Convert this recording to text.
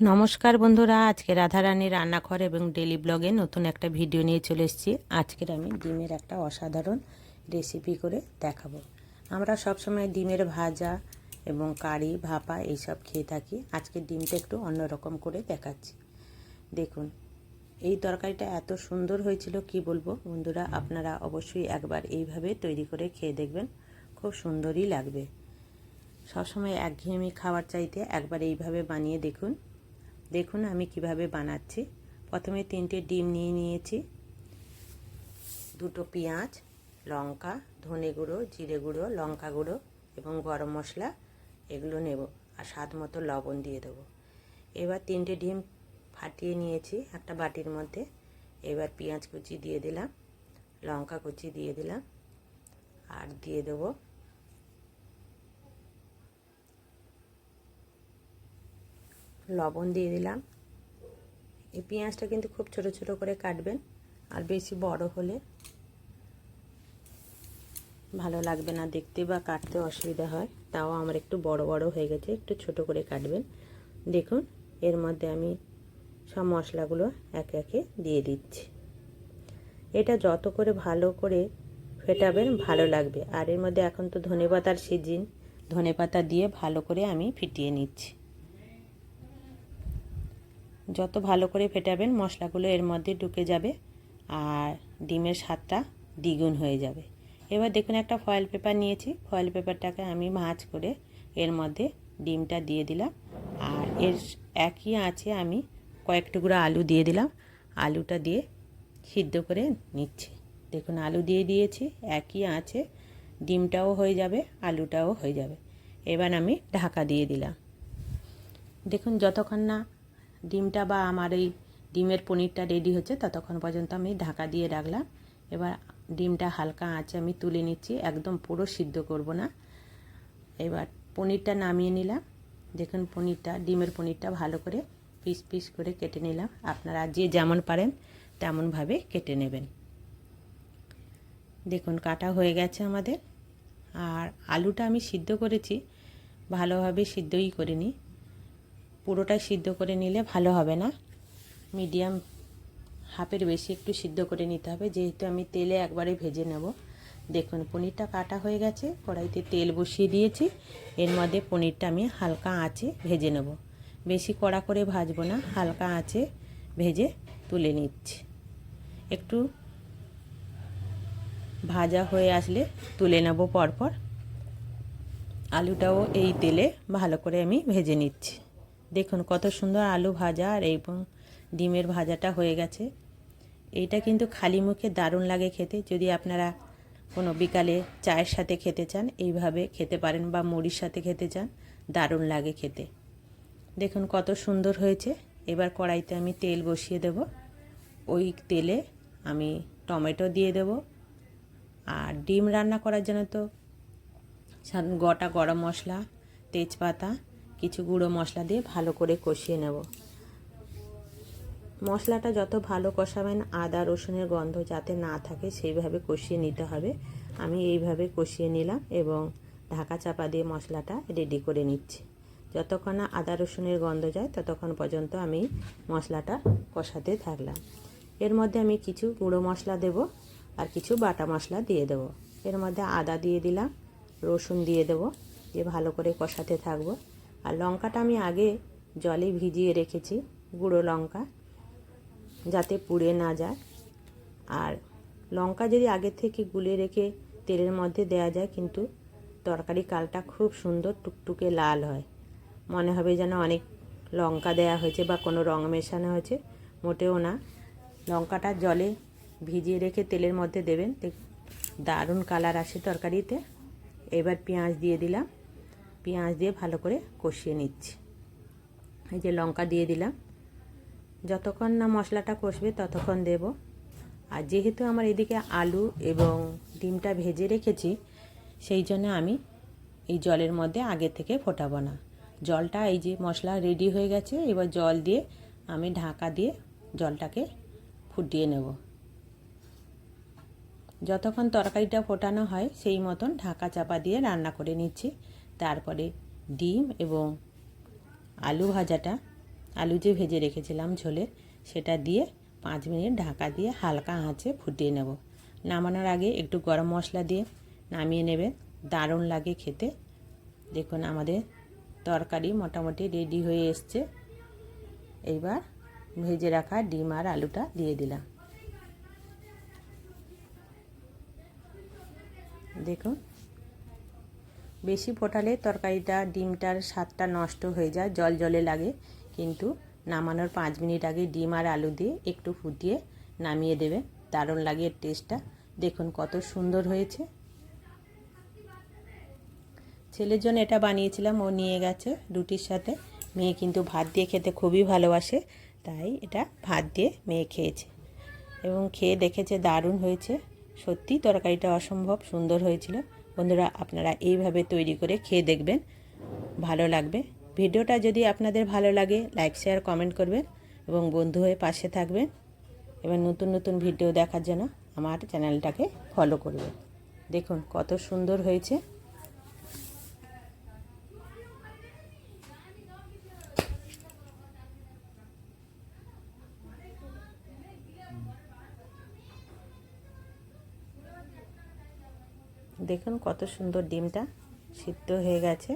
নমস্কার বন্ধুরা, আজকে রাধারানী রান্নাঘর এবং ডেলি ব্লগে নতুন একটা ভিডিও নিয়ে চলে এসেছি। আজকের আমি ডিমের একটা অসাধারণ রেসিপি করে দেখাবো। আমরা সবসময় ডিমের ভাজা এবং কারি, ভাপা এইসব খেয়ে থাকি। আজকে ডিমটা একটু অন্যরকম করে দেখাচ্ছি। দেখুন, এই তরকারিটা এত সুন্দর হয়েছিল, কি বলব? বন্ধুরা, আপনারা অবশ্যই একবার এইভাবে তৈরি করে খেয়ে দেখবেন। খুব সুন্দরই লাগবে। সবসময় একঘেয়েমি খাবার চাইতে একবার এইভাবে বানিয়ে দেখুন। দেখুন আমি কীভাবে বানাচ্ছি। প্রথমে তিনটে ডিম নিয়ে নিয়েছি। দুটো পেঁয়াজ, লঙ্কা, ধনে গুঁড়ো, জিরে গুঁড়ো, লঙ্কা গুঁড়ো এবং গরম মশলা এগুলো নেব আর স্বাদ মতো লবণ দিয়ে দেবো। এবার তিনটে ডিম ফাটিয়ে নিয়েছি একটা বাটির মধ্যে। এবার পেঁয়াজ কুচি দিয়ে দিলাম, লঙ্কা কুচি দিয়ে দিলাম আর দিয়ে দেবো লবণ দিয়ে দিলাম। এই পেঁয়াজটা কিন্তু খুব ছোট ছোট করে কাটবেন, আর বেশি বড় হলে ভালো লাগবে না। দেখতে বা কাটতে অসুবিধা হয়, তাও আমার একটু বড় বড় হয়ে গেছে, একটু ছোট করে কাটবেন। দেখুন, এর মধ্যে আমি সব মশলাগুলো একে একে দিয়ে দিচ্ছি। এটা যত করে ভালো করে ফেটাবেন, ভালো লাগবে। আর এর মধ্যে এখন তো ধনে পাতার সিজিন ধনে পাতা দিয়ে ভালো করে আমি ফিটিয়ে নিচ্ছি। যত ভালো করে ফেটাবেন মশলাগুলো এর মধ্যে ঢুকে যাবে আর ডিমের স্বাদটা দ্বিগুণ হয়ে যাবে। এবার দেখুন একটা ফয়েল পেপার নিয়েছি। ফয়েল পেপারটাকে আমি ভাঁজ করে এর মধ্যে ডিমটা দিয়ে দিলাম। আর এর একই আছে আমি কয়েক টুকরো আলু দিয়ে দিলাম। আলুটা দিয়ে সিদ্ধ করে নিচ্ছি। দেখুন আলু দিয়ে দিয়েছি, একই আছে ডিমটাও হয়ে যাবে, আলুটাও হয়ে যাবে। এবার আমি ঢাকা দিয়ে দিলাম। দেখুন যতক্ষণ না ডিমটা বা আমার এই ডিমের পনিরটা রেডি হচ্ছে, ততক্ষণ পর্যন্ত আমি ঢাকা দিয়ে রাখলাম। এবার ডিমটা হালকা আঁচে আমি তুলে নিচ্ছি, একদম পুরো সিদ্ধ করব না। এবার পনিরটা নামিয়ে নিলাম। দেখুন পনিরটা, ডিমের পনিরটা ভালো করে পিস পিস করে কেটে নিলাম। আপনারা যে যেমন পারেন তেমনভাবে কেটে নেবেন। দেখুন কাটা হয়ে গেছে আমাদের। আর আলুটা আমি সিদ্ধ করেছি, ভালোভাবে সিদ্ধই করিনি। পুরোটাই সিদ্ধ করে নিলে ভালো হবে না। মিডিয়াম হাফের বেশি একটু সিদ্ধ করে নিতে হবে। যেহেতু আমি তেলে একবারে ভেজে নেব। দেখুন, পনিরটা কাটা হয়ে গেছে। কড়াইতে তেল বসিয়ে দিয়েছি। এর মধ্যে পনিরটা আমি হালকা আঁচে ভেজে নেব। বেশি কড়া করে ভাজবো না, হালকা আঁচে ভেজে তুলে নিচ্ছি। একটু ভাজা হয়ে আসলে তুলে নেব পরপর। আলুটাও এই তেলে ভালো করে আমি ভেজে নিচ্ছি। দেখুন কত সুন্দর আলু ভাজা আর এবং ডিমের ভাজাটা হয়ে গেছে। এইটা কিন্তু খালি মুখে দারুণ লাগে খেতে। যদি আপনারা কোনো বিকালে চায়ের সাথে খেতে চান, এইভাবে খেতে পারেন বা মুড়ির সাথে খেতে চান, দারুণ লাগে খেতে। দেখুন কত সুন্দর হয়েছে। এবার কড়াইতে আমি তেল বসিয়ে দেব। ওই তেলে আমি টমেটো দিয়ে দেব। আর ডিম রান্না করার জন্য তো গোটা গরম মশলা, তেজপাতা কিছু গুঁড়ো মশলা দিয়ে ভালো করে কষিয়ে নেব। মশলাটা যত ভালো কষাবেন, আদা, রসুনের গন্ধ যাতে না থাকে, সেইভাবে কষিয়ে নিতে হবে। আমি এইভাবে কষিয়ে নিলাম এবং ঢাকা চাপা দিয়ে মশলাটা রেডি করে নিচ্ছি। যতক্ষণ না আদা, রসুনের গন্ধ যায়, ততক্ষণ পর্যন্ত আমি মশলাটা কষাতে থাকলাম। এর মধ্যে আমি কিছু গুঁড়ো মশলা দেব আর কিছু বাটা মশলা দিয়ে দেব। এর মধ্যে আদা দিয়ে দিলাম, রসুন দিয়ে দেব, দিয়ে ভালো করে কষাতে থাকব। আর লঙ্কাটা আমি আগে জলে ভিজিয়ে রেখেছি, গুঁড়ো লঙ্কা, যাতে পুড়ে না যায়। আর লঙ্কা যদি আগে থেকে গুলে রেখে তেলের মধ্যে দেয়া যায়, কিন্তু তরকারি কালটা খুব সুন্দর টুকটুকে লাল হয়। মনে হবে যেন অনেক লঙ্কা দেয়া হয়েছে বা কোনো রং মেশানো হয়েছে, মোটেও না। লঙ্কাটা জলে ভিজিয়ে রেখে তেলের মধ্যে দেবেন। দারুণ কালার আসে তরকারিতে। এবার পেঁয়াজ দিয়ে দিলাম। পেঁয়াজ দিয়ে ভালো করে কষিয়ে নিচ্ছি। এই যে লঙ্কা দিয়ে দিলাম। যতক্ষণ না মশলাটা কষবে ততক্ষণ দেব। আর যেহেতু আমার এদিকে আলু এবং ডিমটা ভেজে রেখেছি, সেই জন্য আমি এই জলের মধ্যে আগে থেকে ফোটাবো না। জলটা এই যে মশলা রেডি হয়ে গেছে, এবার জল দিয়ে আমি ঢাকা দিয়ে জলটাকে ফুটিয়ে নেব। যতক্ষণ তরকারিটা ফোটানো হয়, সেই মতন ঢাকা চাপা দিয়ে রান্না করে নিচ্ছি। তারপরে ডিম এবং আলু ভাজাটা, আলু যে ভেজে রেখেছিলাম ঝোলের সেটা দিয়ে পাঁচ মিনিট ঢাকা দিয়ে হালকা আঁচে ফুটিয়ে নেব। নামানোর আগে একটু গরম মশলা দিয়ে নামিয়ে নেবেন। দারুণ লাগে খেতে। দেখুন আমাদের তরকারি মোটামুটি রেডি হয়ে এসছে। এইবার ভেজে রাখা ডিম আর আলুটা দিয়ে দিলাম। দেখুন বেশি ফোটালে তরকারিটা, ডিমটার স্বাদটা নষ্ট হয়ে যায়, জল জলে লাগে। কিন্তু নামানোর পাঁচ মিনিট আগে ডিম আর আলু দিয়ে একটু ফুটিয়ে নামিয়ে দেবে। দারুণ লাগে এর টেস্টটা। দেখুন কত সুন্দর হয়েছে। ছেলের জন্য এটা বানিয়েছিলাম, ও নিয়ে গেছে রুটির সাথে। মেয়ে কিন্তু ভাত দিয়ে খেতে খুবই ভালোবাসে, তাই এটা ভাত দিয়ে মেয়ে খেয়েছে। এবং খেয়ে দেখেছে দারুণ হয়েছে। সত্যি তরকারিটা অসম্ভব সুন্দর হয়েছিল। বন্ধুরা, আপনারা এইভাবে তৈরি করে খেয়ে দেখবেন, ভালো লাগবে। ভিডিওটা যদি আপনাদের ভালো লাগে লাইক শেয়ার কমেন্ট করবেন এবং বন্ধু হয়ে পাশে থাকবেন। এবং নতুন নতুন ভিডিও দেখার জন্য আমার চ্যানেলটাকে ফলো করবেন। দেখুন কত সুন্দর হয়েছে। দেখুন কত সুন্দর ডিমটা সিদ্ধ হয়ে গেছে।